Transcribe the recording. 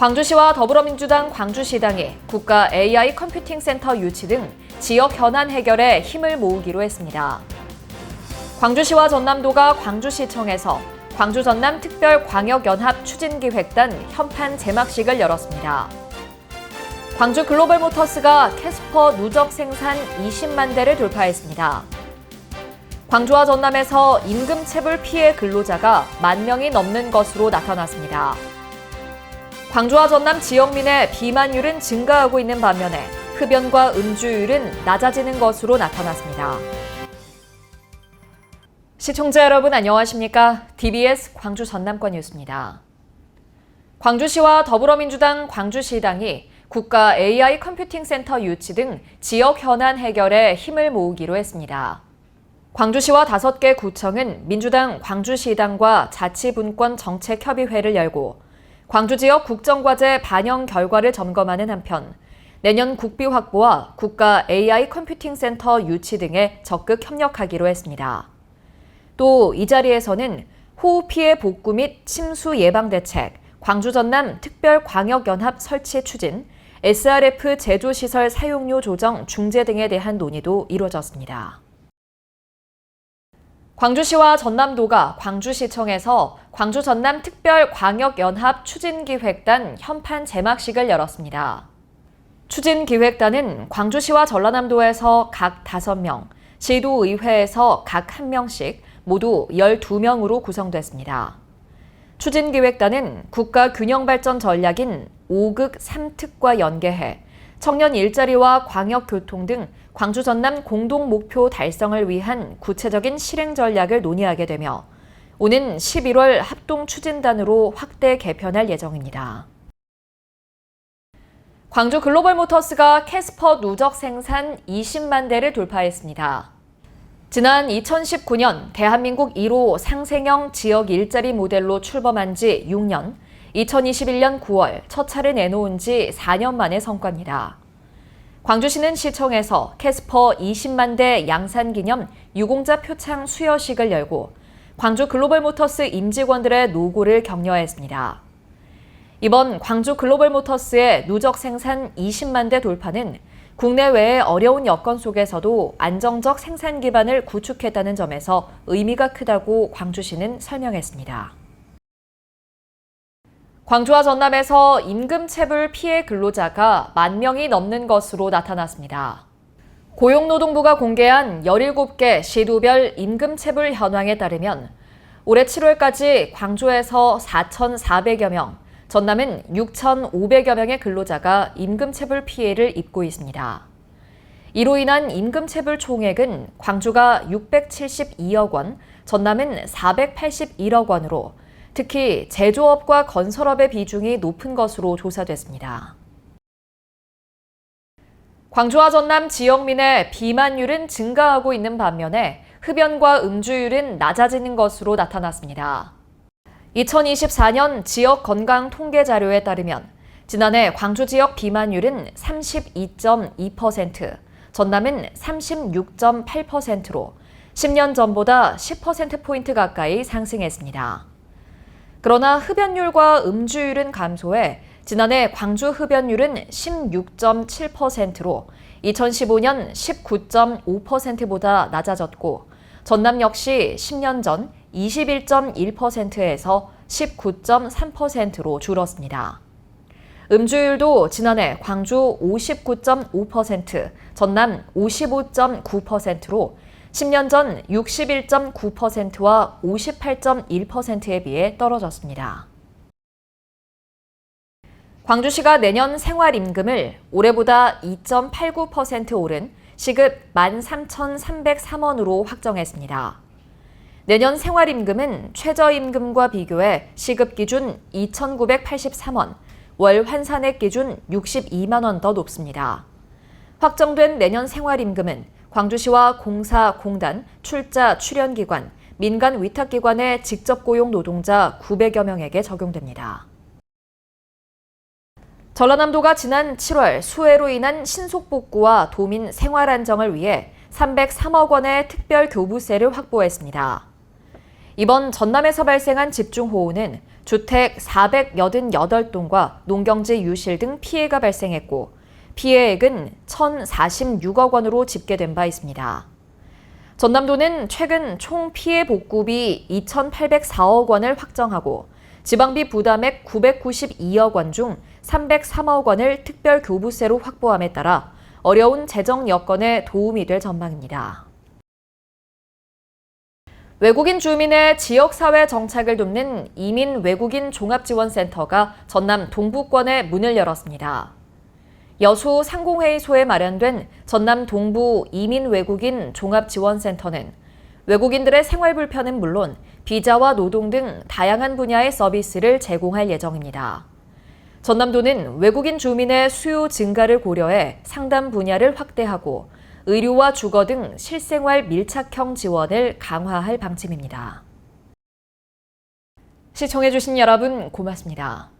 광주시와 더불어민주당 광주시당이 국가 AI 컴퓨팅 센터 유치 등 지역 현안 해결에 힘을 모으기로 했습니다. 광주시와 전남도가 광주시청에서 광주 전남 특별 광역 연합 추진 기획단 현판 제막식을 열었습니다. 광주 글로벌 모터스가 캐스퍼 누적 생산 20만 대를 돌파했습니다. 광주와 전남에서 임금 체불 피해 근로자가 만 명이 넘는 것으로 나타났습니다. 광주와 전남 지역민의 비만율은 증가하고 있는 반면에 흡연과 음주율은 낮아지는 것으로 나타났습니다. 시청자 여러분 안녕하십니까? DBS 광주 전남권 뉴스입니다. 광주시와 더불어민주당 광주시당이 국가 AI 컴퓨팅 센터 유치 등 지역 현안 해결에 힘을 모으기로 했습니다. 광주시와 다섯 개 구청은 민주당 광주시당과 자치분권 정책협의회를 열고 광주 지역 국정과제 반영 결과를 점검하는 한편 내년 국비 확보와 국가 AI 컴퓨팅 센터 유치 등에 적극 협력하기로 했습니다. 또 이 자리에서는 호우 피해 복구 및 침수 예방 대책, 광주 전남 특별 광역 연합 설치 추진, SRF 제조 시설 사용료 조정 중재 등에 대한 논의도 이루어졌습니다. 광주시와 전남도가 광주시청에서 광주 전남 특별 광역 연합 추진기획단 현판 제막식을 열었습니다. 추진기획단은 광주시와 전라남도에서 각 5명, 시도의회에서 각 1명씩 모두 12명으로 구성됐습니다. 추진기획단은 국가 균형발전 전략인 5극 3특과 연계해 청년 일자리와 광역교통 등 광주 전남 공동 목표 달성을 위한 구체적인 실행 전략을 논의하게 되며 오는 11월 합동 추진단으로 확대 개편할 예정입니다. 광주 글로벌 모터스가 캐스퍼 누적 생산 20만 대를 돌파했습니다. 지난 2019년 대한민국 1호 상생형 지역 일자리 모델로 출범한 지 6년, 2021년 9월 첫 차를 내놓은 지 4년 만의 성과입니다. 광주시는 시청에서 캐스퍼 20만 대 양산 기념 유공자 표창 수여식을 열고 광주 글로벌 모터스 임직원들의 노고를 격려했습니다. 이번 광주 글로벌 모터스의 누적 생산 20만 대 돌파는 국내외의 어려운 여건 속에서도 안정적 생산 기반을 구축했다는 점에서 의미가 크다고 광주시는 설명했습니다. 광주와 전남에서 임금체불 피해 근로자가 만 명이 넘는 것으로 나타났습니다. 고용노동부가 공개한 17개 시도별 임금체불 현황에 따르면 올해 7월까지 광주에서 4,400여 명, 전남은 6,500여 명의 근로자가 임금체불 피해를 입고 있습니다. 이로 인한 임금체불 총액은 광주가 672억 원, 전남은 481억 원으로 특히 제조업과 건설업의 비중이 높은 것으로 조사됐습니다. 광주와 전남 지역민의 비만율은 증가하고 있는 반면에 흡연과 음주율은 낮아지는 것으로 나타났습니다. 2024년 지역 건강 통계 자료에 따르면 지난해 광주 지역 비만율은 32.2%, 전남은 36.8%로 10년 전보다 10%포인트 가까이 상승했습니다. 그러나 흡연율과 음주율은 감소해 지난해 광주 흡연율은 16.7%로 2015년 19.5%보다 낮아졌고 전남 역시 10년 전 21.1%에서 19.3%로 줄었습니다. 음주율도 지난해 광주 59.5%, 전남 55.9%로 10년 전 61.9%와 58.1%에 비해 떨어졌습니다. 광주시가 내년 생활임금을 올해보다 2.89% 오른 시급 13,303원으로 확정했습니다. 내년 생활임금은 최저임금과 비교해 시급 기준 2,983원, 월 환산액 기준 62만 원 더 높습니다. 확정된 내년 생활임금은 광주시와 공사, 공단, 출자, 출연기관, 민간 위탁기관의 직접 고용 노동자 900여 명에게 적용됩니다. 전라남도가 지난 7월 수해로 인한 신속복구와 도민 생활 안정을 위해 303억 원의 특별 교부세를 확보했습니다. 이번 전남에서 발생한 집중호우는 주택 488동과 농경지 유실 등 피해가 발생했고 피해액은 1,046억 원으로 집계된 바 있습니다. 전남도는 최근 총 피해 복구비 2,804억 원을 확정하고 지방비 부담액 992억 원 중 303억 원을 특별 교부세로 확보함에 따라 어려운 재정 여건에 도움이 될 전망입니다. 외국인 주민의 지역사회 정착을 돕는 이민 외국인 종합지원센터가 전남 동부권에 문을 열었습니다. 여수 상공회의소에 마련된 전남 동부 이민 외국인 종합지원센터는 외국인들의 생활 불편은 물론 비자와 노동 등 다양한 분야의 서비스를 제공할 예정입니다. 전남도는 외국인 주민의 수요 증가를 고려해 상담 분야를 확대하고 의료와 주거 등 실생활 밀착형 지원을 강화할 방침입니다. 시청해주신 여러분 고맙습니다.